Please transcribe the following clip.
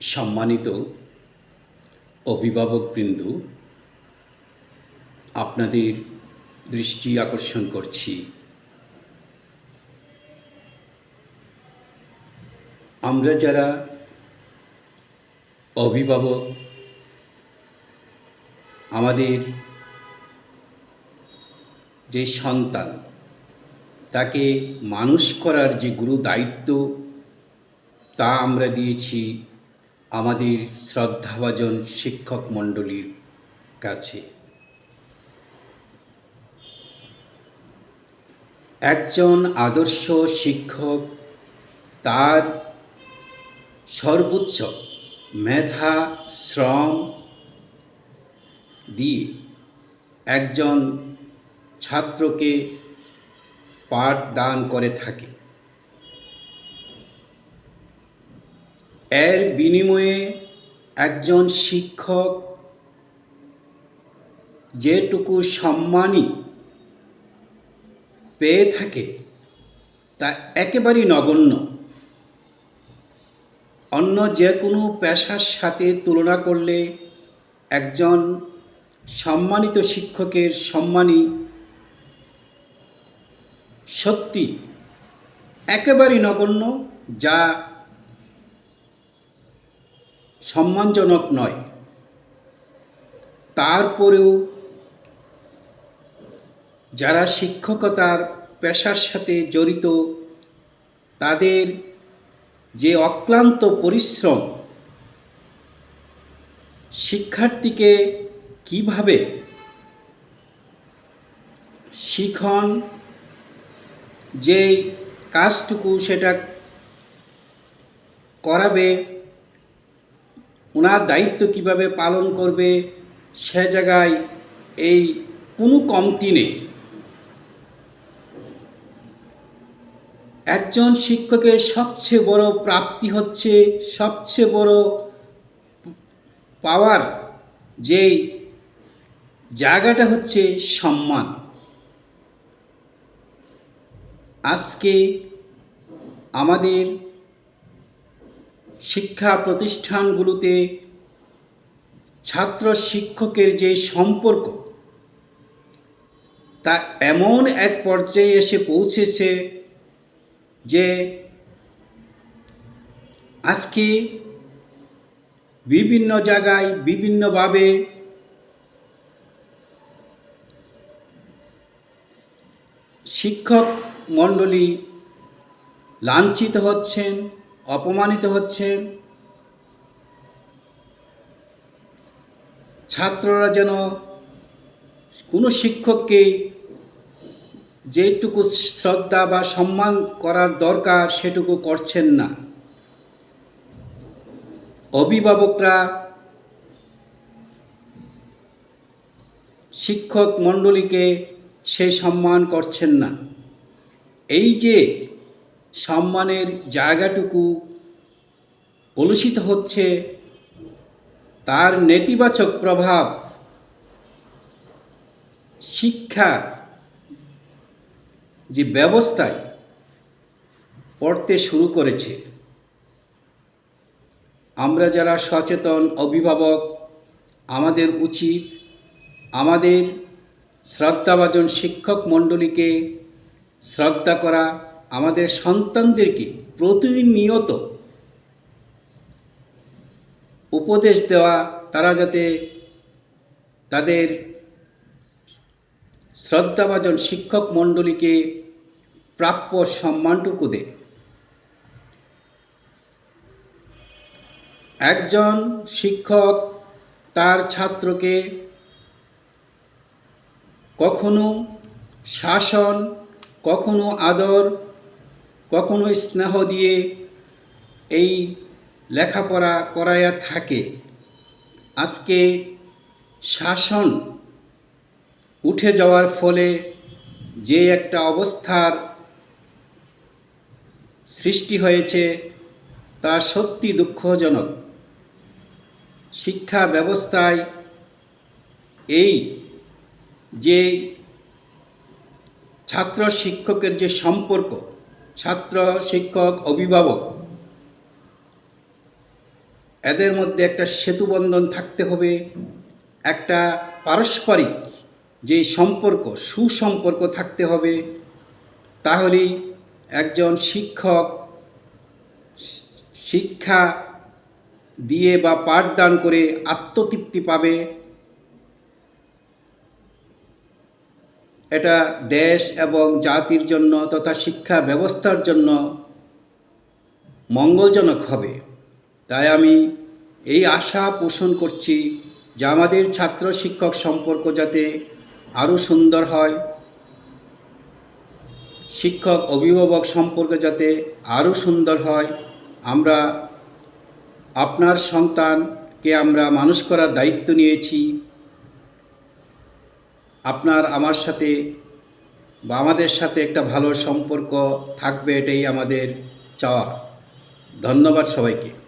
সম্মানিত অভিভাবকবৃন্দ আপনাদের দৃষ্টি আকর্ষণ করছি। আমরা যারা অভিভাবক, আমাদের যে সন্তান, তাকে মানুষ করার যে গুরু দায়িত্ব তা আমরা দিয়েছি। আমাদের শ্রদ্ধাভাজন শিক্ষক মণ্ডলীর কাছে। একজন আদর্শ শিক্ষক, তার সর্বোচ্চ মেধা, শ্রম দিয়ে একজন ছাত্রকে পাঠদান করে থাকে। এর বিনিময়ে একজন শিক্ষক যেটুকু সম্মানই পেয়ে থাকে, তা একেবারেই নগণ্য। অন্য যে কোনো পেশার সাথে তুলনা করলে একজন সম্মানিত শিক্ষকের সম্মানই সত্যি একেবারেই নগণ্য, যা সম্মানজনক নয়। তারপরেও যারা শিক্ষকতার পেশার সাথে জড়িত, তাদের যে অক্লান্ত পরিশ্রম, শিক্ষার্থীকে কীভাবে শিখন যে কাজটুকু সেটা করাবে ওনার দায়িত্ব কীভাবে পালন করবে, সে জায়গায় এই কোনো কমতি নেই। একজন শিক্ষকের সবচেয়ে বড় প্রাপ্তি হচ্ছে, সবচেয়ে বড় পাওয়ার যেই জায়গাটা হচ্ছে সম্মান। আজকে আমাদের শিক্ষা প্রতিষ্ঠানগুলোতে ছাত্র শিক্ষকের যে সম্পর্ক, তা এমন এক পর্যায়ে এসে পৌঁছেছে যে আজকে বিভিন্ন জায়গায় বিভিন্নভাবে শিক্ষক মণ্ডলী লাঞ্ছিত হচ্ছেন। অপমানিত হচ্ছেন ছাত্ররা যেন কোনো শিক্ষককে যেটুকু শ্রদ্ধা বা সম্মান করার দরকার সেটুকু করছেন না। অভিভাবকরা, শিক্ষক মণ্ডলীকে সেই সম্মান করছেন না। এই যে সম্মানের জায়গাটুকু কলুষিত হচ্ছে, তার নেতিবাচক প্রভাব শিক্ষা যে ব্যবস্থায় পড়তে শুরু করেছে। আমরা যারা সচেতন অভিভাবক, আমাদের উচিত আমাদের শ্রদ্ধাভাজন শিক্ষক মণ্ডলীকে শ্রদ্ধা করা আমাদের সন্তানদেরকে প্রতিনিয়ত উপদেশ দেওয়া, তারা যাতে তাদের শ্রদ্ধাভাজন শিক্ষক মণ্ডলীকে প্রাপ্য সম্মানটুকু দেয়। একজন শিক্ষক তার ছাত্রকে কখনো শাসন, কখনো আদর কখনো স্নেহ দিয়ে এই লেখাপড়া করাইয়া থাকে। আজকে শাসন উঠে যাওয়ার ফলে যে একটা অবস্থার সৃষ্টি হয়েছে তা সত্যি দুঃখজনক। শিক্ষা ব্যবস্থায় এই যে ছাত্র শিক্ষকের যে সম্পর্ক ছাত্র, শিক্ষক, অভিভাবক, এদের মধ্যে একটা সেতুবন্ধন থাকতে হবে, একটা পারস্পরিক যে সম্পর্ক, সুসম্পর্ক থাকতে হবে, তাহলেই একজন শিক্ষক শিক্ষা দিয়ে বা পাঠদান করে আত্মতৃপ্তি পাবে। এটা দেশ এবং জাতির জন্য তথা শিক্ষা ব্যবস্থার জন্য মঙ্গলজনক হবে। তাই আমি এই আশা পোষণ করছি যে আমাদের ছাত্র শিক্ষক সম্পর্ক যাতে আরও সুন্দর হয়, শিক্ষক অভিভাবক সম্পর্ক যাতে আরও সুন্দর হয়, আমরা আপনার সন্তানকে আমরা মানুষ করার দায়িত্ব নিয়েছি। আপনার, আমার সাথে বা আমাদের সাথে একটা ভালো সম্পর্ক থাকবে এটাই আমাদের চাওয়া। ধন্যবাদ সবাইকে।